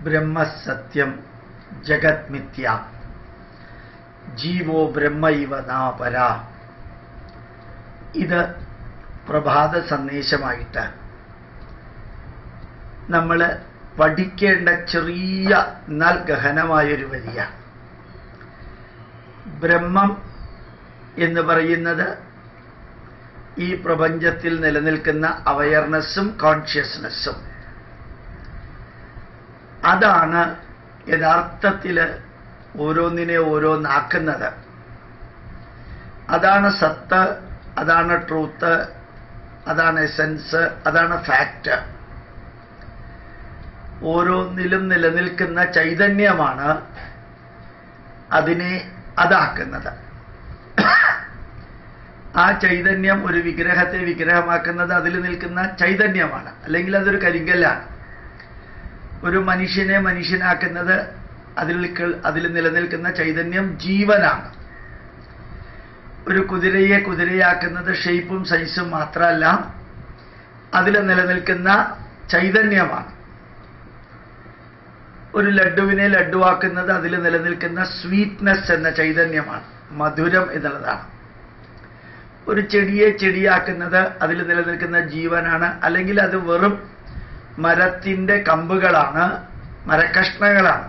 ബ്രഹ്മസത്യം ജഗത് മിഥ്യ ജീവോ ബ്രഹ്മ ഇവ നാപര ഇത് പ്രഭാത സന്ദേശമായിട്ട് നമ്മൾ പഠിക്കേണ്ട ചെറിയ എന്നാൽ ഗഹനമായൊരു വരിയാണ് ബ്രഹ്മം എന്ന് പറയുന്നത് ഈ പ്രപഞ്ചത്തിൽ നിലനിൽക്കുന്ന അവയർനെസ്സും കോൺഷ്യസ്നെസ്സും അതാണ് യഥാർത്ഥത്തിൽ ഓരോന്നിനെ ഓരോന്നാക്കുന്നത്. അതാണ് സത്ത് അതാണ് ട്രൂത്ത് അതാണ് എസൻസ് അതാണ് ഫാക്റ്റ്. ഓരോന്നിലും നിലനിൽക്കുന്ന ചൈതന്യമാണ് അതിനെ അതാക്കുന്നത്. ആ ചൈതന്യം ഒരു വിഗ്രഹത്തെ വിഗ്രഹമാക്കുന്നത് അതിൽ നിൽക്കുന്ന ചൈതന്യമാണ്. അല്ലെങ്കിൽ അതൊരു കരിങ്കല്ലാണ്. ഒരു മനുഷ്യനെ മനുഷ്യനാക്കുന്നത് അതിൽ അതിൽ നിലനിൽക്കുന്ന ചൈതന്യം ജീവനാണ്. ഒരു കുതിരയെ കുതിരയാക്കുന്നത് ഷെയ്പ്പും സൈസും മാത്രമല്ല അതിൽ നിലനിൽക്കുന്ന ചൈതന്യമാണ്. ഒരു ലഡുവിനെ ലഡുവാക്കുന്നത് അതിൽ നിലനിൽക്കുന്ന സ്വീറ്റ്നെസ് എന്ന ചൈതന്യമാണ് മധുരം എന്നുള്ളതാണ്. ഒരു ചെടിയെ ചെടിയാക്കുന്നത് അതിൽ നിലനിൽക്കുന്ന ജീവനാണ് അല്ലെങ്കിൽ അത് വെറും മരത്തിന്റെ കമ്പുകളാണ് മരക്കഷ്ണങ്ങളാണ്.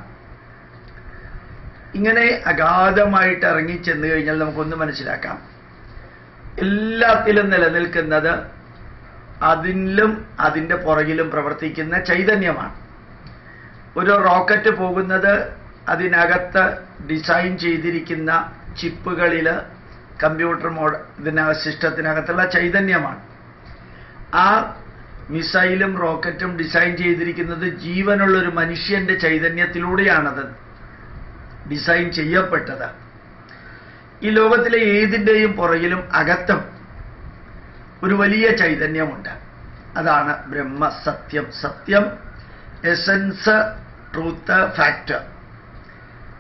ഇങ്ങനെ അഗാധമായിട്ട് ഇറങ്ങി ചെന്ന് കഴിഞ്ഞാൽ നമുക്കൊന്ന് മനസ്സിലാക്കാം. എല്ലാത്തിലും നിലനിൽക്കുന്നത് അതിലും അതിന്റെ പുറകിലും പ്രവർത്തിക്കുന്ന ചൈതന്യമാണ്. ഒരു റോക്കറ്റ് പോകുന്നത് അതിനകത്ത് ഡിസൈൻ ചെയ്തിരിക്കുന്ന ചിപ്പുകളിൽ കമ്പ്യൂട്ടർ മോഡ് ഇതിന സിസ്റ്റത്തിനകത്തുള്ള ചൈതന്യമാണ്. ആ മിസൈലും റോക്കറ്റും ഡിസൈൻ ചെയ്തിരിക്കുന്നത് ജീവനുള്ള ഒരു മനുഷ്യന്റെ ചൈതന്യത്തിലൂടെയാണത്. ഡിസൈൻ ചെയ്യപ്പെട്ടത്. ഈ ലോകത്തിലെ ഏതിന്റെയും പുറകിലും അകത്തും ഒരു വലിയ ചൈതന്യമുണ്ട്. അതാണ് ബ്രഹ്മ സത്യം. സത്യം എസൻസ് ട്രൂത്ത് ഫാക്ട്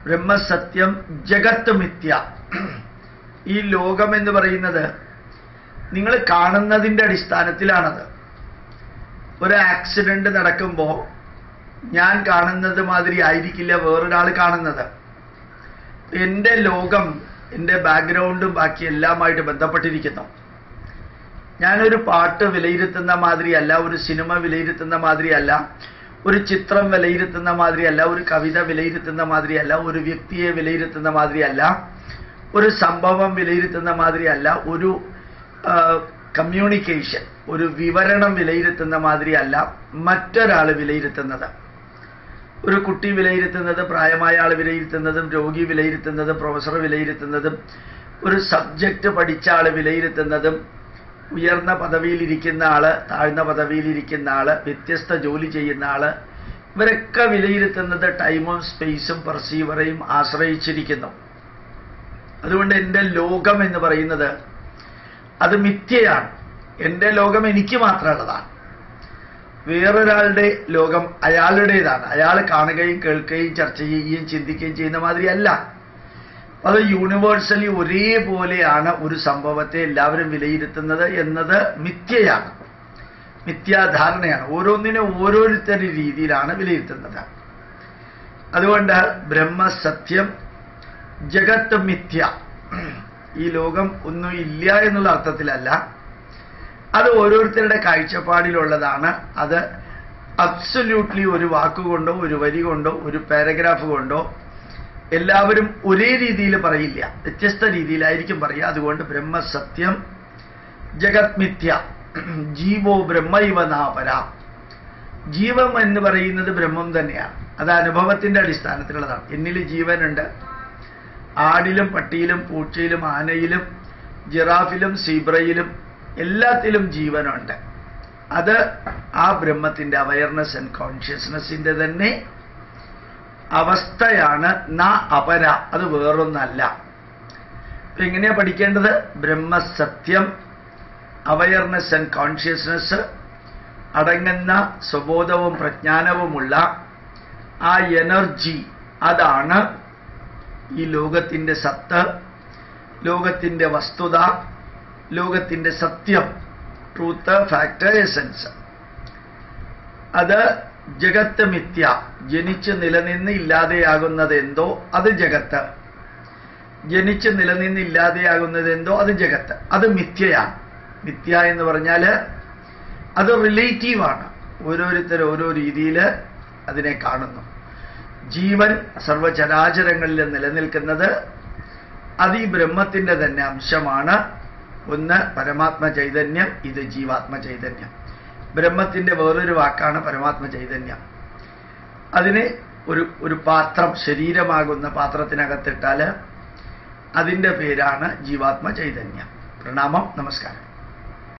ബ്രഹ്മസത്യം ജഗത്ത് മിഥ്യ. ഈ ലോകം എന്ന് പറയുന്നത് നിങ്ങൾ കാണുന്നതിന്റെ അടിസ്ഥാനത്തിലാണത്. ഒരു ആക്സിഡന്റ് നടക്കുമ്പോൾ ഞാൻ കാണുന്നത് മാതിരി ആയിരിക്കില്ല വേറൊരാൾ കാണുന്നത്. എന്റെ ലോകം എന്റെ ബാക്ക്ഗ്രൗണ്ടും ബാക്കി എല്ലാമായിട്ട് ബന്ധപ്പെട്ടിരിക്കുന്നു. ഞാനൊരു പാട്ട് വിലയിരുത്തുന്ന മാതിരിയല്ല ഒരു സിനിമ വിലയിരുത്തുന്ന മാതിരിയല്ല ഒരു ചിത്രം വിലയിരുത്തുന്ന മാതിരിയല്ല ഒരു കവിത വിലയിരുത്തുന്ന മാതിരിയല്ല ഒരു വ്യക്തിയെ വിലയിരുത്തുന്ന മാതിരിയല്ല ഒരു സംഭവം വിലയിരുത്തുന്ന മാതിരിയല്ല ഒരു കമ്മ്യൂണിക്കേഷൻ ഒരു വിവരണം വിലയിരുത്തുന്ന മാതിരിയല്ല മറ്റൊരാൾ വിലയിരുത്തുന്നത്. ഒരു കുട്ടി വിലയിരുത്തുന്നത് പ്രായമായ ആൾ വിലയിരുത്തുന്നതും രോഗി വിലയിരുത്തുന്നതും പ്രൊഫസർ വിലയിരുത്തുന്നതും ഒരു സബ്ജക്റ്റ് പഠിച്ച ആൾ വിലയിരുത്തുന്നതും ഉയർന്ന പദവിയിലിരിക്കുന്ന ആൾ താഴ്ന്ന പദവിയിലിരിക്കുന്ന ആൾ വ്യത്യസ്ത ജോലി ചെയ്യുന്ന ആൾ ഇവരൊക്കെ വിലയിരുത്തുന്നത് ടൈമും സ്പേസും പെർസീവറേയും ആശ്രയിച്ചിരിക്കുന്നു. അതുകൊണ്ട് എന്റെ ലോകം എന്ന് പറയുന്നത് അത് മിഥ്യയാണ്. എന്റെ ലോകം എനിക്ക് മാത്രമുള്ളതാണ്. വേറൊരാളുടെ ലോകം അയാളുടേതാണ്. അയാൾ കാണുകയും കേൾക്കുകയും ചർച്ച ചെയ്യുകയും ചിന്തിക്കുകയും ചെയ്യുന്ന മാതിരിയല്ല അത് യൂണിവേഴ്സലി ഒരേപോലെയാണ് ഒരു സംഭവത്തെ എല്ലാവരും വിലയിരുത്തുന്നത് എന്നത് മിഥ്യയാണ്. മിഥ്യാധാരണയാണ്. ഓരോന്നിനെ ഓരോരുത്തരുടെ രീതിയിലാണ് വിലയിരുത്തുന്നത്. അതുകൊണ്ട് ബ്രഹ്മസത്യം ജഗത്ത് മിഥ്യ. ഈ ലോകം ഒന്നും ഇല്ല എന്നുള്ള അർത്ഥത്തിലല്ല. അത് ഓരോരുത്തരുടെ കാഴ്ചപ്പാടിലുള്ളതാണ്. അത് അബ്സല്യൂട്ട്ലി ഒരു വാക്കുകൊണ്ടോ ഒരു വരി കൊണ്ടോ ഒരു പാരഗ്രാഫ് കൊണ്ടോ എല്ലാവരും ഒരേ രീതിയിൽ പറയില്ല. വ്യത്യസ്ത രീതിയിലായിരിക്കും പറയുക. അതുകൊണ്ട് ബ്രഹ്മസത്യം ജഗത്മിഥ്യ ജീവോ ബ്രഹ്മൈവനാപര ജീവം എന്ന് പറയുന്നത് ബ്രഹ്മം തന്നെയാണ്. അത് അനുഭവത്തിന്റെ അടിസ്ഥാനത്തിലുള്ളതാണ്. എന്നിൽ ജീവനുണ്ട് ആടിലും പട്ടിയിലും പൂച്ചയിലും ആനയിലും ജിറാഫിലും സീബ്രയിലും എല്ലാത്തിലും ജീവനുണ്ട്. അത് ആ ബ്രഹ്മത്തിന്റെ അവയർനെസ് ആൻഡ് കോൺഷ്യസ്നെസ്സിന്റെ തന്നെ അവസ്ഥയാണ് ന അപര. അത് വേറൊന്നല്ല. അപ്പൊ എങ്ങനെയാ പഠിക്കേണ്ടത്? ബ്രഹ്മസത്യം അവയർനെസ് ആൻഡ് കോൺഷ്യസ്നെസ് അടങ്ങുന്ന സ്വബോധവും പ്രജ്ഞാനവുമുള്ള ആ എനർജി അതാണ് ഈ ലോകത്തിന്റെ സത്ത് ലോകത്തിന്റെ വസ്തുത ലോകത്തിന്റെ സത്യം. ട്രൂത്ത് ഫാക്ട് എസൻസ് അത് ജഗത്ത് മിഥ്യ. ജനിച്ച് നിലനിന്ന് ഇല്ലാതെയാകുന്നത് എന്തോ? അത് ജഗത്ത്. ജനിച്ച് നിലനിന്ന് ഇല്ലാതെയാകുന്നത് എന്തോ? അത് ജഗത്ത്. അത് മിഥ്യയാണ്. മിഥ്യ എന്ന് പറഞ്ഞാൽ അത് റിലേറ്റീവാണ് ഓരോരുത്തർ ഓരോ രീതിയിൽ അതിനെ കാണുന്നു. ജീവൻ സർവചരാചരങ്ങളിൽ നിലനിൽക്കുന്നത് അത് ഈ ബ്രഹ്മത്തിന്റെ തന്നെ അംശമാണ്. ഒന്ന് പരമാത്മ ചൈതന്യം ഇത് ജീവാത്മ ചൈതന്യം. ബ്രഹ്മത്തിന്റെ വേറൊരു വാക്കാണ് പരമാത്മ ചൈതന്യം. അതിന് ഒരു ഒരു പാത്രം ശരീരമാകുന്ന പാത്രത്തിനകത്തിട്ടാൽ അതിന്റെ പേരാണ് ജീവാത്മ ചൈതന്യം. പ്രണാമം നമസ്കാരം.